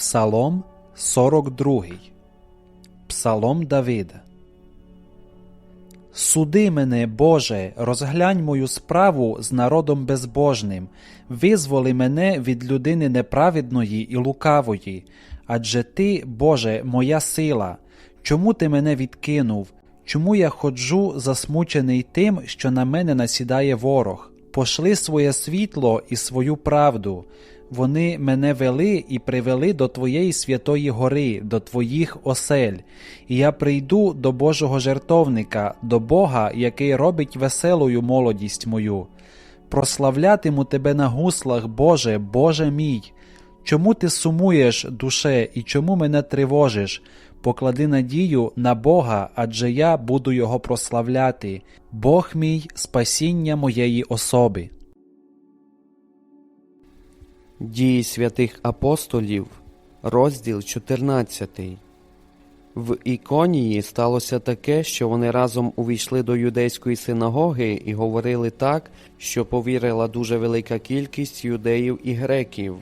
Псалом 42. Псалом Давида. Суди мене, Боже, розглянь мою справу з народом безбожним, визволи мене від людини неправедної і лукавої, адже Ти, Боже, моя сила. Чому ти мене відкинув? Чому я ходжу засмучений тим, що на мене насідає ворог? Пошли своє світло і свою правду. Вони мене вели і привели до Твоєї святої гори, до Твоїх осель, і я прийду до Божого жертовника, до Бога, який робить веселою молодість мою. Прославлятиму Тебе на гуслах, Боже, Боже мій. Чому ти сумуєш, душе, і чому мене тривожиш? Поклади надію на Бога, адже я буду Його прославляти, Бог мій спасіння моєї особи. Дії святих апостолів, розділ 14. В Іконії сталося таке, що вони разом увійшли до юдейської синагоги і говорили так, що повірила дуже велика кількість юдеїв і греків.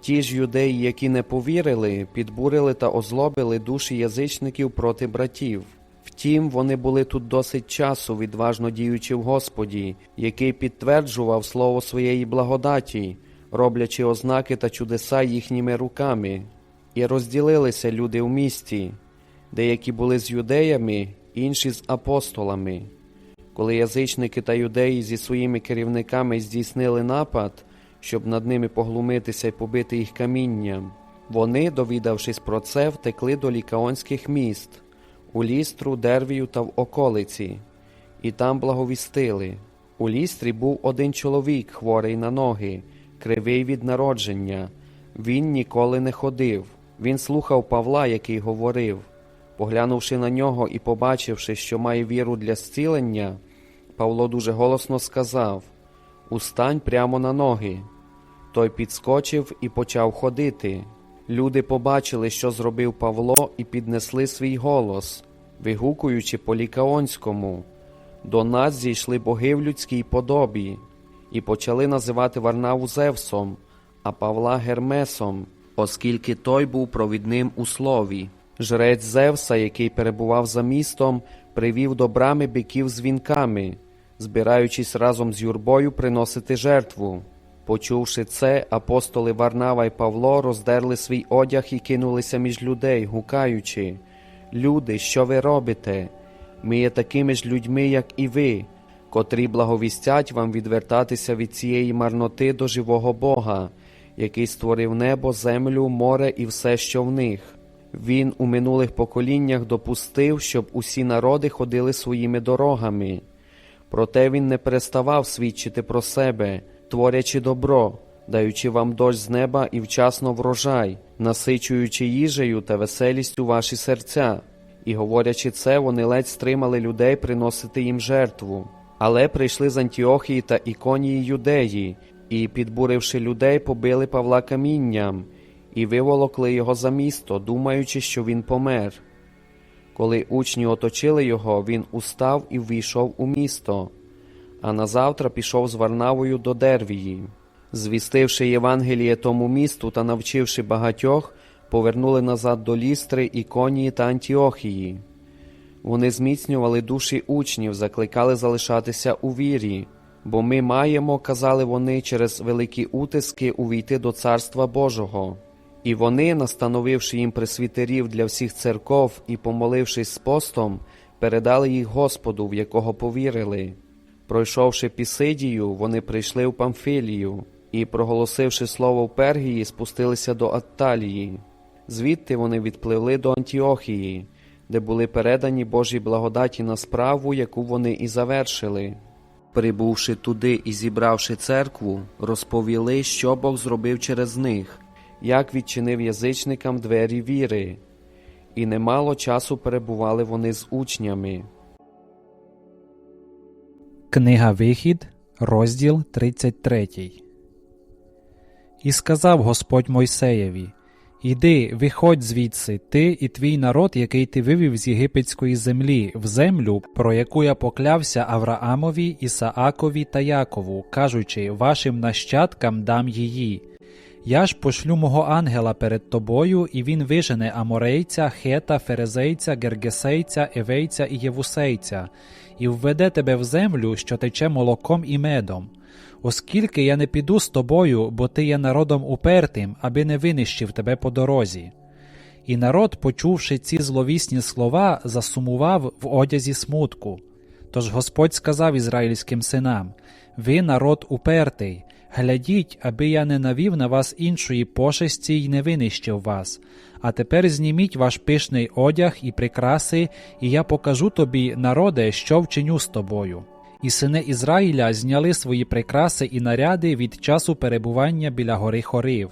Ті ж юдеї, які не повірили, підбурили та озлобили душі язичників проти братів. Втім, вони були тут досить часу, відважно діючи в Господі, який підтверджував слово своєї благодаті, роблячи ознаки та чудеса їхніми руками, і розділилися люди в місті, деякі були з юдеями, інші з апостолами. Коли язичники та юдеї зі своїми керівниками здійснили напад, щоб над ними поглумитися і побити їх камінням, вони, довідавшись про це, втекли до лікаонських міст, у лістру, дервію та в околиці, і там благовістили. У лістрі був один чоловік, хворий на ноги, кривий від народження. Він ніколи не ходив. Він слухав Павла, який говорив. Поглянувши на нього і побачивши, що має віру для зцілення, Павло дуже голосно сказав Устань прямо на ноги. Той підскочив і почав ходити. Люди побачили, що зробив Павло, і піднесли свій голос, вигукуючи по лікаонському. До нас зійшли боги в людській подобі, і почали називати Варнаву Зевсом, а Павла Гермесом, оскільки той був провідним у слові. Жрець Зевса, який перебував за містом, привів до брами биків з вінками, збираючись разом з юрбою приносити жертву. Почувши це, апостоли Варнава і Павло роздерли свій одяг і кинулися між людей, гукаючи Люди, що ви робите? Ми є такими ж людьми, як і ви, котрі благовістять вам відвертатися від цієї марноти до живого Бога, який створив небо, землю, море і все, що в них. Він у минулих поколіннях допустив, щоб усі народи ходили своїми дорогами. Проте він не переставав свідчити про себе, творячи добро, даючи вам дощ з неба і вчасно врожай, насичуючи їжею та веселістю ваші серця. І говорячи це, вони ледь стримали людей приносити їм жертву. Але прийшли з Антіохії та Іконії юдеї, і, підбуривши людей, побили Павла камінням і виволокли його за місто, думаючи, що він помер. Коли учні оточили його, він устав і ввійшов у місто, а назавтра пішов з Варнавою до Дервії. Звістивши Євангеліє тому місту та навчивши багатьох, повернули назад до лістри, Іконії та Антіохії. Вони зміцнювали душі учнів, закликали залишатися у вірі, бо ми маємо, казали вони, через великі утиски увійти до Царства Божого. І вони, настановивши їм пресвітерів для всіх церков і помолившись з постом, передали їх Господу, в якого повірили. Пройшовши Пісидію, вони прийшли в Памфілію і, проголосивши слово в Пергії, спустилися до Атталії. Звідти вони відпливли до Антіохії, де були передані Божій благодаті на справу, яку вони і завершили. Прибувши туди і зібравши церкву, розповіли, що Бог зробив через них, як відчинив язичникам двері віри, і немало часу перебували вони з учнями. Книга Вихід, розділ 33. І сказав Господь Мойсеєві: Іди, виходь звідси, ти і твій народ, який ти вивів з єгипетської землі, в землю, про яку я поклявся Авраамові, Ісаакові та Якову, кажучи, вашим нащадкам дам її. Я ж пошлю мого ангела перед тобою, і він вижене аморейця, хета, ферезейця, гергесейця, евейця і євусейця, і введе тебе в землю, що тече молоком і медом. Оскільки я не піду з тобою, бо ти є народом упертим, аби не винищив тебе по дорозі. І народ, почувши ці зловісні слова, засумував в одязі смутку. Тож Господь сказав ізраїльським синам: Ви народ упертий, глядіть, аби я не навів на вас іншої пошесті й не винищив вас. А тепер зніміть ваш пишний одяг і прикраси, і я покажу тобі, народе, що вчиню з тобою. І сини Ізраїля зняли свої прикраси і наряди від часу перебування біля гори Хорив.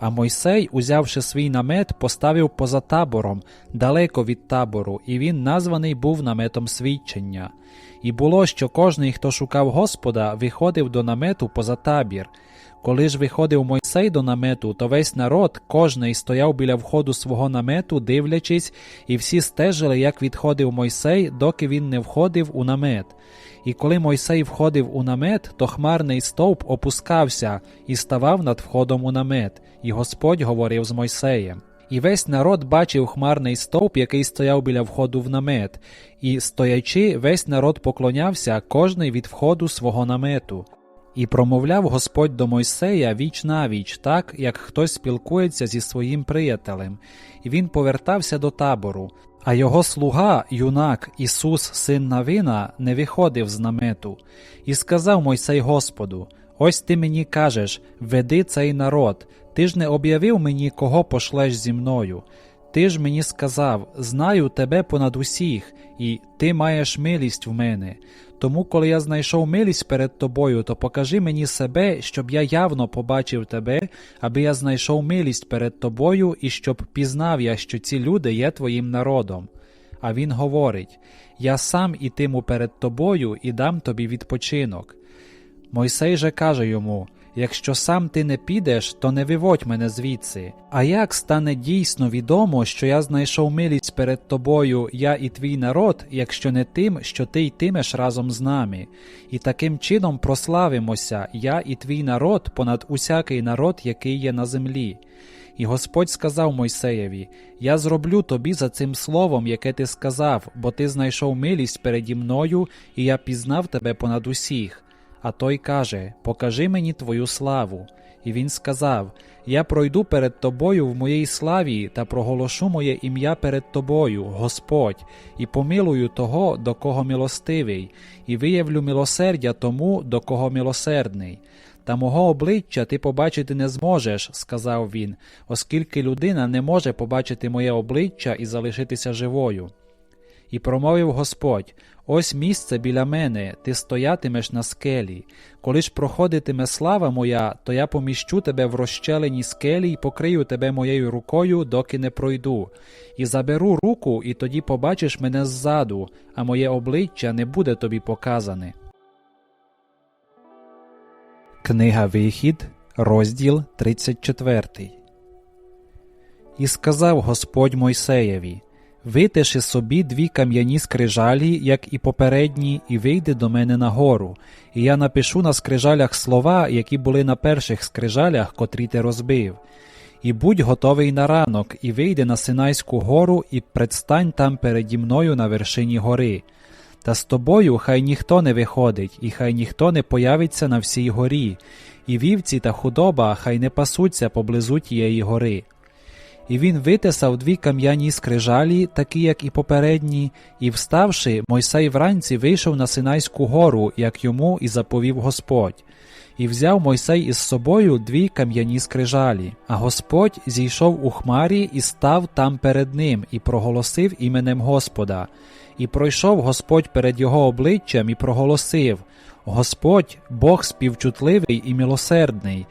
А Мойсей, узявши свій намет, поставив поза табором, далеко від табору, і він названий був наметом свідчення. І було, що кожний, хто шукав Господа, виходив до намету поза табір. Коли ж виходив Мойсей до намету, то весь народ, кожний стояв біля входу свого намету, дивлячись, і всі стежили, як відходив Мойсей, доки він не входив у намет. І коли Мойсей входив у намет, то хмарний стовп опускався і ставав над входом у намет, і Господь говорив з Мойсеєм. І весь народ бачив хмарний стовп, який стояв біля входу в намет, і, стоячи, весь народ поклонявся кожний від входу свого намету. І промовляв Господь до Мойсея віч навіч, так як хтось спілкується зі своїм приятелем, і він повертався до табору. А його слуга, юнак Ісус, син Навина, не виходив з намету, і сказав Мойсей Господу: Ось ти мені кажеш, веди цей народ, ти ж не об'явив мені, кого пошлеш зі мною. Ти ж мені сказав: Знаю тебе понад усіх, і ти маєш милість в мене. Тому, коли я знайшов милість перед тобою, то покажи мені себе, щоб я явно побачив тебе, аби я знайшов милість перед тобою, і щоб пізнав я, що ці люди є твоїм народом. А він говорить: Я сам ітиму перед тобою і дам тобі відпочинок. Мойсей же каже йому: Якщо сам ти не підеш, то не виводь мене звідси. А як стане дійсно відомо, що я знайшов милість перед тобою, я і твій народ, якщо не тим, що ти йтимеш разом з нами, і таким чином прославимося, я і твій народ понад усякий народ, який є на землі. І Господь сказав Мойсеєві: Я зроблю тобі за цим словом, яке ти сказав, бо ти знайшов милість переді мною, і я пізнав тебе понад усіх. А той каже: Покажи мені твою славу. І він сказав: Я пройду перед тобою в моїй славі та проголошу моє ім'я перед тобою, Господь, і помилую того, до кого милостивий, і виявлю милосердя тому, до кого милосердний. Та мого обличчя ти побачити не зможеш, сказав він, оскільки людина не може побачити моє обличчя і залишитися живою. І промовив Господь: Ось місце біля мене, ти стоятимеш на скелі. Коли ж проходитиме слава моя, то я поміщу тебе в розщелені скелі і покрию тебе моєю рукою, доки не пройду. І заберу руку, і тоді побачиш мене ззаду, а моє обличчя не буде тобі показане. Книга Вихід, розділ 34. І сказав Господь Мойсеєві: Витиши собі дві кам'яні скрижалі, як і попередні, і вийди до мене на гору, і я напишу на скрижалях слова, які були на перших скрижалях, котрі ти розбив. І будь готовий на ранок, і вийди на Синайську гору, і предстань там переді мною на вершині гори. Та з тобою хай ніхто не виходить, і хай ніхто не появиться на всій горі, і вівці та худоба хай не пасуться поблизу тієї гори. І він витисав дві кам'яні скрижалі, такі, як і попередні, і, вставши, Мойсей вранці вийшов на Синайську гору, як йому і заповів Господь. І взяв Мойсей із собою дві кам'яні скрижалі. А Господь зійшов у хмарі і став там перед ним, і проголосив іменем Господа. І пройшов Господь перед його обличчям і проголосив: Господь, Бог співчутливий і милосердний,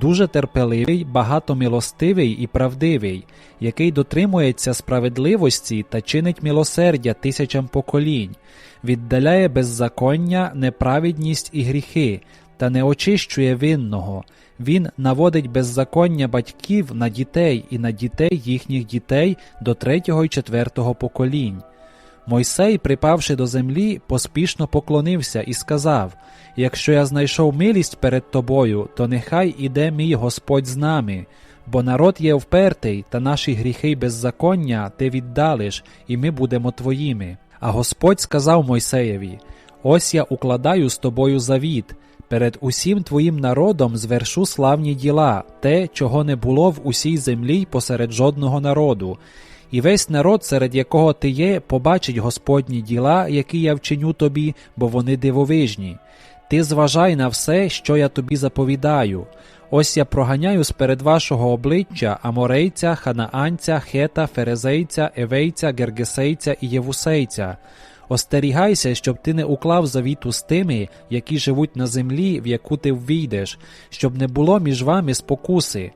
дуже терпеливий, багатомилостивий і правдивий, який дотримується справедливості та чинить милосердя тисячам поколінь, віддаляє беззаконня, неправедність і гріхи, та не очищує винного. Він наводить беззаконня батьків на дітей і на дітей їхніх дітей до третього й четвертого поколінь. Мойсей, припавши до землі, поспішно поклонився і сказав: Якщо я знайшов милість перед тобою, то нехай іде мій Господь з нами. Бо народ є впертий, та наші гріхи беззаконня ти віддалиш, і ми будемо твоїми. А Господь сказав Мойсеєві: Ось я укладаю з тобою завіт. Перед усім твоїм народом звершу славні діла, те, чого не було в усій землі посеред жодного народу. І весь народ, серед якого ти є, побачить Господні діла, які я вчиню тобі, бо вони дивовижні. Ти зважай на все, що я тобі заповідаю. Ось я проганяю сперед вашого обличчя аморейця, ханаанця, хета, ферезейця, евейця, гергесейця і євусейця. Остерігайся, щоб ти не уклав завіту з тими, які живуть на землі, в яку ти ввійдеш, щоб не було між вами спокуси.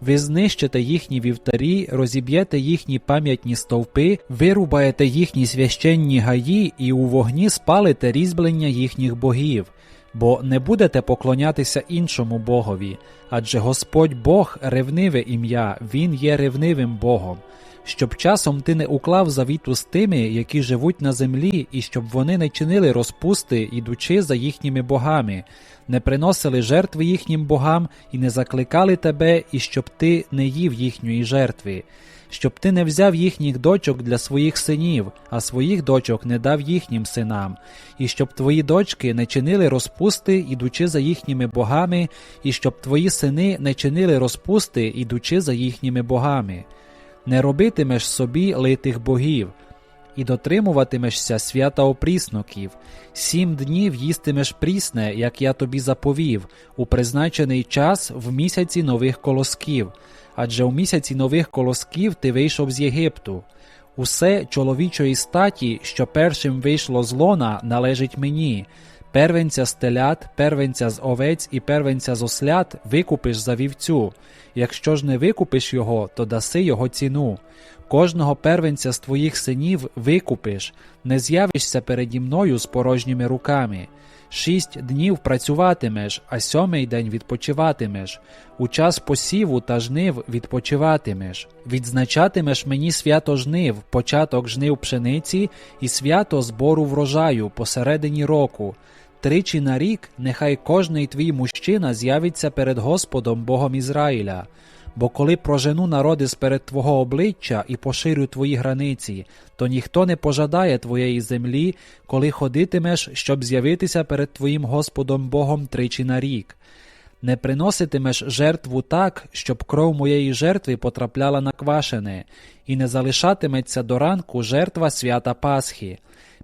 Ви знищите їхні вівтарі, розіб'єте їхні пам'ятні стовпи, вирубаєте їхні священні гаї і у вогні спалите різьблення їхніх богів, бо не будете поклонятися іншому богові, адже Господь Бог ревниве ім'я, Він є ревнивим Богом. Щоб часом ти не уклав завіту з тими, які живуть на землі, і щоб вони не чинили розпусти, ідучи за їхніми богами, не приносили жертви їхнім богам і не закликали тебе, і щоб ти не їв їхньої жертви, щоб ти не взяв їхніх дочок для своїх синів, а своїх дочок не дав їхнім синам, і щоб твої дочки не чинили розпусти, ідучи за їхніми богами, і щоб твої сини не чинили розпусти, ідучи за їхніми богами. Не робитимеш собі литих богів, і дотримуватимешся свята опрісноків. Сім днів їстимеш прісне, як я тобі заповів, у призначений час в місяці нових колосків, адже у місяці нових колосків ти вийшов з Єгипту. Усе чоловічої статі, що першим вийшло з лона, належить мені. Первенця з телят, первенця з овець і первенця з ослят викупиш за вівцю. Якщо ж не викупиш його, то даси його ціну. Кожного первенця з твоїх синів викупиш, не з'явишся переді мною з порожніми руками. Шість днів працюватимеш, а сьомий день відпочиватимеш. У час посіву та жнив відпочиватимеш. Відзначатимеш мені свято жнив, початок жнив пшениці і свято збору врожаю посередині року. Тричі на рік нехай кожний твій мужчина з'явиться перед Господом Богом Ізраїля. Бо коли прожену народи сперед твого обличчя і поширю твої границі, то ніхто не пожадає твоєї землі, коли ходитимеш, щоб з'явитися перед твоїм Господом Богом тричі на рік. Не приноситимеш жертву так, щоб кров моєї жертви потрапляла на квашене, і не залишатиметься до ранку жертва свята Пасхи.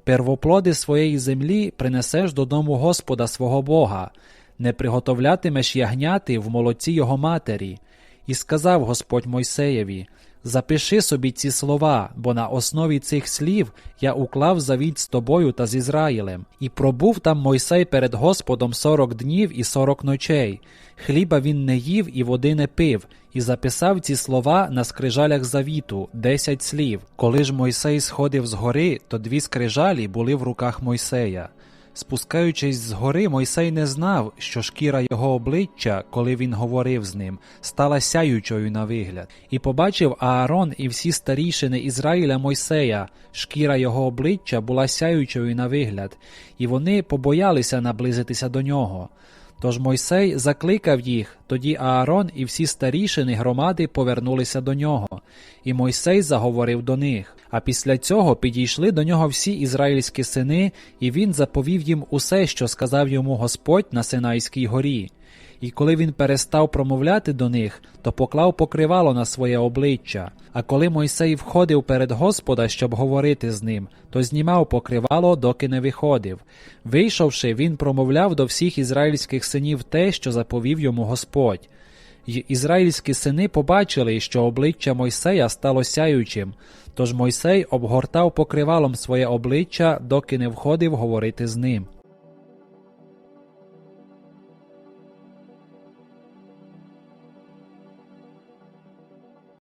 Первоплоди своєї землі принесеш додому Господа свого Бога, не приготовлятимеш ягняти в молоці його матері. І сказав Господь Мойсеєві: Запиши собі ці слова, бо на основі цих слів я уклав завіт з тобою та з Ізраїлем. І пробув там Мойсей перед Господом сорок днів і сорок ночей. Хліба він не їв і води не пив, і записав ці слова на скрижалях завіту, десять слів. Коли ж Мойсей сходив з гори, то дві скрижалі були в руках Мойсея. Спускаючись з гори, Мойсей не знав, що шкіра його обличчя, коли він говорив з ним, стала сяючою на вигляд. І побачив Аарон і всі старішини Ізраїля Мойсея, шкіра його обличчя була сяючою на вигляд, і вони побоялися наблизитися до нього. Тож Мойсей закликав їх, тоді Аарон і всі старішини громади повернулися до нього, і Мойсей заговорив до них. А після цього підійшли до нього всі ізраїльські сини, і він заповів їм усе, що сказав йому Господь на Синайській горі. І коли він перестав промовляти до них, то поклав покривало на своє обличчя. А коли Мойсей входив перед Господа, щоб говорити з ним, то знімав покривало, доки не виходив. Вийшовши, він промовляв до всіх ізраїльських синів те, що заповів йому Господь. Й ізраїльські сини побачили, що обличчя Мойсея стало сяючим, тож Мойсей обгортав покривалом своє обличчя, доки не входив говорити з ним.